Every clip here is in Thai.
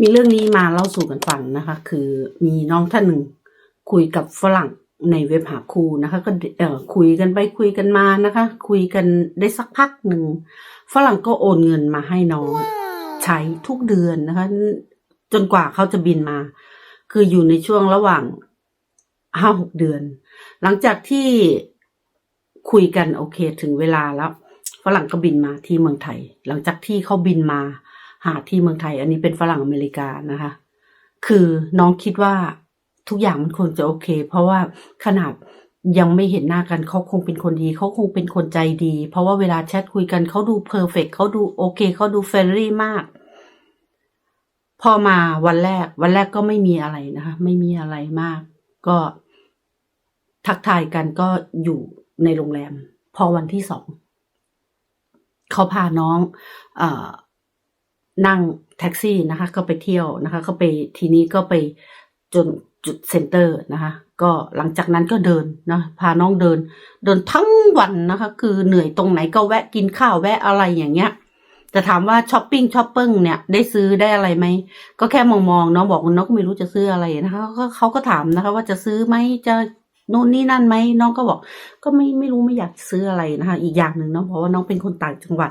มีเรื่องนี้มาเล่าสู่กันฟังนะคะ คือมีน้องท่านหนึ่งคุยกับฝรั่งในเว็บหาคู่นะคะ ก็เอ่อคุยกันไปคุยกันมานะคะ คุยกันได้สักพักหนึ่งฝรั่งก็โอนเงินมาให้น้อง ใช้ทุกเดือนนะคะ จนกว่าเขาจะบินมา คืออยู่ในช่วงระหว่างห้าหกเดือน หลังจากที่คุยกันโอเคถึงเวลาแล้วฝรั่งก็บินมาที่เมืองไทย หลังจากที่เขาบินมา หาที่เมืองไทย อันนี้เป็นฝรั่งอเมริกานะคะ คือน้องคิดว่าทุกอย่างมันคงจะโอเค เพราะว่าขนาดยังไม่เห็นหน้ากันเขาคงเป็นคนดีเขาคงเป็นคนใจดี เพราะว่าเวลาแชทคุยกันเขาดูเพอร์เฟกเขาดูโอเคเขาดูเฟรนลี่มาก พอมาวันแรก วันแรกก็ไม่มีอะไรนะคะ ไม่มีอะไรมาก ก็ทักทายกันก็อยู่ในโรงแรม พอวันที่สองเขาพาน้อง เออ นั่งแท็กซี่นะคะ ก็ไปเที่ยวนะคะ ก็ไปทีนี้ก็ไปจนจุดเซ็นเตอร์นะคะ ก็หลังจากนั้นก็เดินนะพาน้องเดิน เดินทั้งวันนะคะ คือเหนื่อยตรงไหนก็แวะกินข้าวแวะอะไรอย่างเงี้ยจะถามว่าช้อปปิ้งช้อปปิ้งเนี่ยได้ซื้อได้อะไรไหมก็แค่มองๆเน้องบอกน้องก็ไม่รู้จะซื้ออะไรนะคะเขาก็ถามนะคะ ว่าจะซื้อไหมจะ นู่นนี่นั่นไหมน้องก็บอก ก็ไม่ไม่รู้ไม่อยากซื้ออะไรนะคะ อีกอย่างหนึ่งเนาะเพราะว่าน้องเป็นคนต่างจังหวัด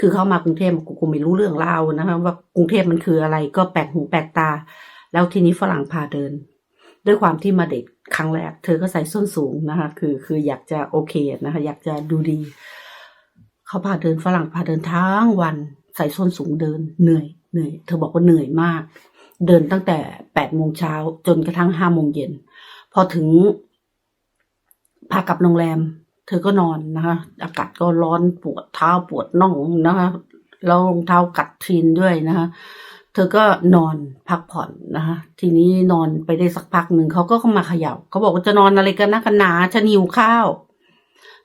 คือเข้ามากรุงเทพกูคงไม่รู้เรื่องราวนะคะ ว่ากรุงเทพมันคืออะไรก็แปลกหูแปลกตา แล้วทีนี้ฝรั่งพาเดิน ด้วยความที่มาเด็กครั้งแรก เธอก็ใส่ส้นสูงนะคะ คือคืออยากจะโอเคนะคะ อยากจะดูดี เขาพาเดินฝรั่งพาเดินทั้งวันใส่ส้นสูงเดินเหนื่อยเหนื่อย เธอบอกว่าเหนื่อยมาก เดินตั้งแต่แปดโมงเช้าจนกระทั่งห้าโมงเย็นพอถึง พากลับโรงแรม เธอก็นอนนะคะ อากาศก็ร้อนปวดเท้าปวดน่องนะคะแล้วรองเท้ากัดทีนด้วยนะคะ เธอก็นอนพักผ่อนนะคะ ทีนี้นอนไปได้สักพักหนึ่งเขาก็เข้ามาเขย่าเขาบอกว่าจะนอนอะไรกันนะกันหนาฉันหิวข้าว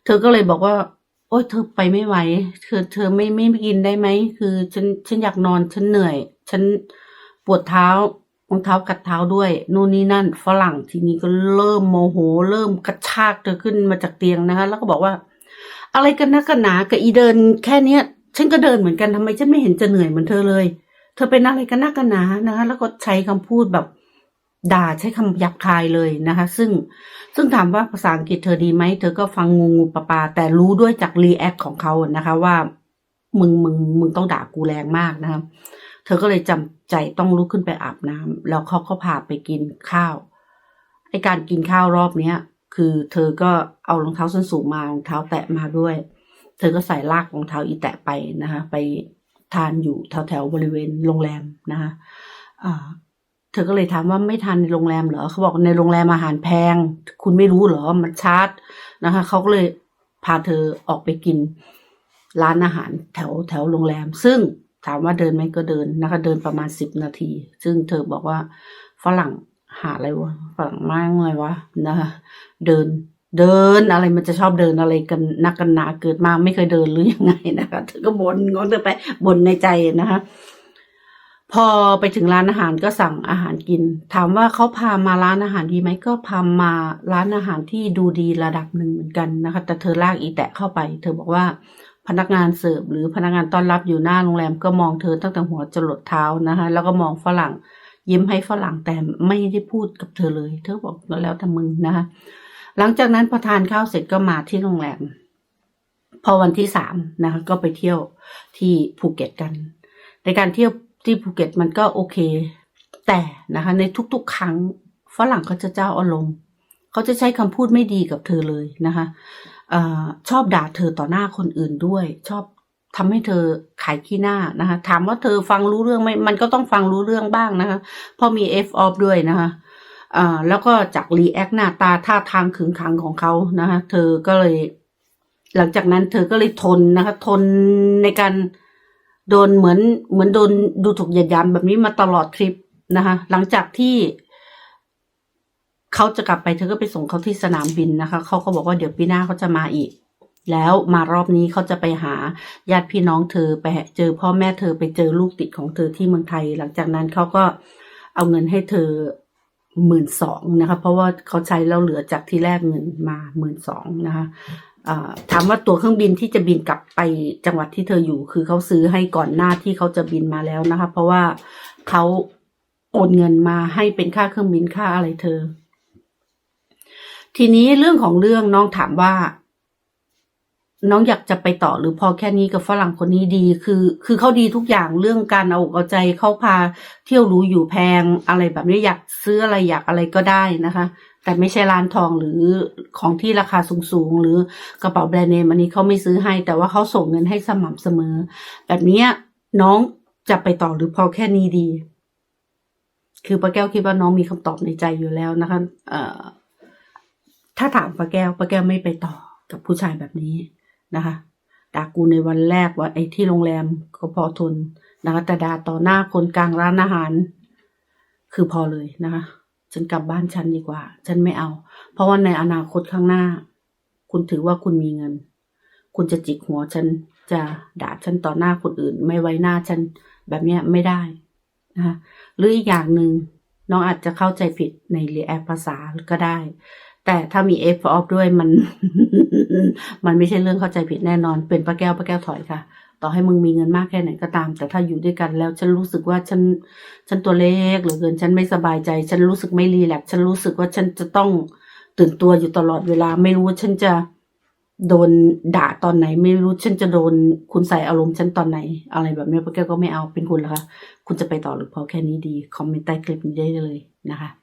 เธอก็เลยบอกว่า โอ๊ยเธอไปไม่ไหว เธอเธอไม่ไม่กินได้ไหม คือฉันฉันอยากนอนฉันเหนื่อย ฉันปวดเท้า รองเท้ากัดเท้าด้วยนู่นนี่นั่น ฝรั่งทีนี้ก็เริ่มโมโห เริ่มกระชากเธอขึ้นมาจากเตียงนะคะแล้วก็บอกว่า อะไรกันนะกันหนากับอีเดิน แค่เนี้ย ฉันก็เดินเหมือนกันทำไมฉันไม่เห็นจะเหนื่อยเหมือนเธอเลย เธอเป็นอะไรกันนักกันหนานะคะ แล้วก็ใช้คำพูดแบบด่าใช้คำหยาบคายเลยนะคะ ซึ่งซึ่งถามว่าภาษาอังกฤษเธอดีไหม เธอก็ฟังงูงูปลาปาแต่รู้ด้วยจากรีแอคของเขานะคะว่า มึงมึงมึงต้องด่ากูแรงมากนะคะ เธอก็เลยจำใจต้องลุกขึ้นไปอาบน้ำแล้วเขาก็พาไปกินข้าวไอการกินข้าวรอบเนี้ย คือเธอก็เอารองเท้าส้นสูงมารองเท้าแตะมาด้วย เธอก็ใส่ลากรองเท้าอีแตะไปนะคะไปทานอยู่แถวแถวบริเวณโรงแรมนะคะเธอก็เลยถามว่าไม่ทานในโรงแรมเหรอเขาบอกในโรงแรมอาหารแพง คุณไม่รู้เหรอมันชาร์จนะคะเขาก็เลยพาเธอออกไปกินร้านอาหารแถวแถวโรงแรม ซึ่ง ถามว่าเดินไหมก็เดินนะคะ เดินประมาณสิบนาที ซึ่งเธอบอกว่าฝรั่งหาอะไรวะฝรั่งมากเลยวะนะคะเดินเดินอะไรมันจะชอบเดินอะไรกันนักกันหนาเกิดมาไม่เคยเดินหรือยังไงนะคะเธอก็บ่นงอเธอไปบ่นในใจนะคะพอไปถึงร้านอาหารก็สั่งอาหารกิน ถามว่าเขาพามาร้านอาหารดีไหมก็พามาร้านอาหารที่ดูดีระดับหนึ่งเหมือนกันนะคะ แต่เธอลากอีแตะเข้าไป เธอบอกว่า พนักงานเสิร์ฟหรือพนักงานต้อนรับอยู่หน้าโรงแรมก็มองเธอตั้งแต่หัวจรดเท้านะคะ แล้วก็มองฝรั่ง ยิ้มให้ฝรั่งแต่ไม่ได้พูดกับเธอเลย เธอบอกแล้วแต่มึงนะคะ หลังจากนั้นพอทานข้าวเสร็จก็มาที่โรงแรม พอวันที่สามนะคะ ก็ไปเที่ยวที่ภูเก็ตกัน ในการเที่ยวที่ภูเก็ตมันก็โอเค แต่นะคะ ในทุกๆ ครั้งฝรั่งเขาจะเจ้าอารมณ์เขาจะใช้คำพูดไม่ดีกับเธอเลยนะคะ ออชอบด่าเธอต่อหน้าคนอื่นด้วย ชอบทำให้เธอขายขี้หน้านะคะ ถามว่าเธอฟังรู้เรื่องไหมมันก็ต้องฟังรู้เรื่องบ้างนะคะเพราะมี F off ด้วยนะคะอ่าแล้วก็จากรีแอคหน้าตาท่าทางขึงขังของเขานะคะเธอก็เลย หลังจากนั้นเธอก็เลยทนนะคะ ทนในการโดนเหมือนเหมือนโดนดูถูกเหยียดยามแบบนี้มาตลอดทริปนะคะ หลังจากที่ เขาจะกลับไปเธอก็ไปส่งเขาที่สนามบินนะคะ เขาก็บอกว่าเดี๋ยวปีหน้าเขาจะมาอีก แล้วมารอบนี้เขาจะไปหาญาติพี่น้องเธอไปเจอพ่อแม่เธอไปเจอลูกติดของเธอที่เมืองไทย หลังจากนั้นเขาก็เอาเงินให้เธอหมื่นสองนะคะ เพราะว่าเขาใช้แล้วเหลือจากที่แรกเงินมาหมื่นสองนะคะถามว่าตัวเครื่องบินที่จะบินกลับไปจังหวัดที่เธออยู่ คือเขาซื้อให้ก่อนหน้าที่เขาจะบินมาแล้วนะคะ เพราะว่าเขาโอนเงินมาให้เป็นค่าเครื่องบินค่าอะไรเธอ ทีนี้เรื่องของเรื่องน้องถามว่า น้องอยากจะไปต่อหรือพอแค่นี้กับฝรั่งคนนี้ดี คือ คือเขาดีทุกอย่างเรื่องการเอาอกเอาใจเขาพาเที่ยวหรู้อยู่แพงอะไรแบบนี้อยากซื้ออะไรอยากอะไรก็ได้นะคะ แต่ไม่ใช่ร้านทองหรือของที่ราคาสูงๆหรือกระเป๋าแบรนด์เนมอันนี้เขาไม่ซื้อให้ แต่ว่าเขาส่งเงินให้สม่ำเสมอ แบบนี้น้องจะไปต่อหรือพอแค่นี้ดี คือป้าแก้วคิดว่าน้องมีคำตอบในใจอยู่แล้วนะคะ เอ่อ ถ้าถามป้าแก้วป้าแก้วไม่ไปต่อกับผู้ชายแบบนี้นะคะด่ากูในวันแรกว่าไอ้ที่โรงแรมก็พอทนนะคะแต่ด่าต่อหน้าคนกลางร้านอาหาร คือพอเลยนะคะฉันกลับบ้านฉันดีกว่า ฉันไม่เอา เพราะว่าในอนาคตข้างหน้า คุณถือว่าคุณมีเงิน คุณจะจิกหัวฉันจะด่าฉันต่อหน้าคนอื่น ไม่ไว้หน้าฉันแบบเนี้ยไม่ได้นะคะหรืออีกอย่างหนึ่งน้องอาจจะเข้าใจผิดในเรียภาษาก็ได้ แต่ถ้ามี F off ด้วยมัน มันไม่ใช่เรื่องเข้าใจผิดแน่นอน เป็นป้าแก้วป้าแก้วถอยค่ะ ต่อให้มึงมีเงินมากแค่ไหนก็ตาม แต่ถ้าอยู่ด้วยกันแล้ว ฉันรู้สึกว่าฉัน ฉันตัวเล็กเหลือเกิน ฉันไม่สบายใจ ฉันรู้สึกไม่รีแลกซ์ฉันรู้สึกว่าฉันจะต้องตื่นตัวอยู่ตลอดเวลา ไม่รู้ว่าฉันจะโดนด่าตอนไหน ไม่รู้ฉันจะโดนคุณใส่อารมณ์ฉันตอนไหน อะไรแบบนี้ป้าแก้วก็ไม่เอาเป็นคุณละคะ คุณจะไปต่อหรือพอแค่นี้ดี คอมเมนต์ใต้คลิปนี้ได้เลยนะคะ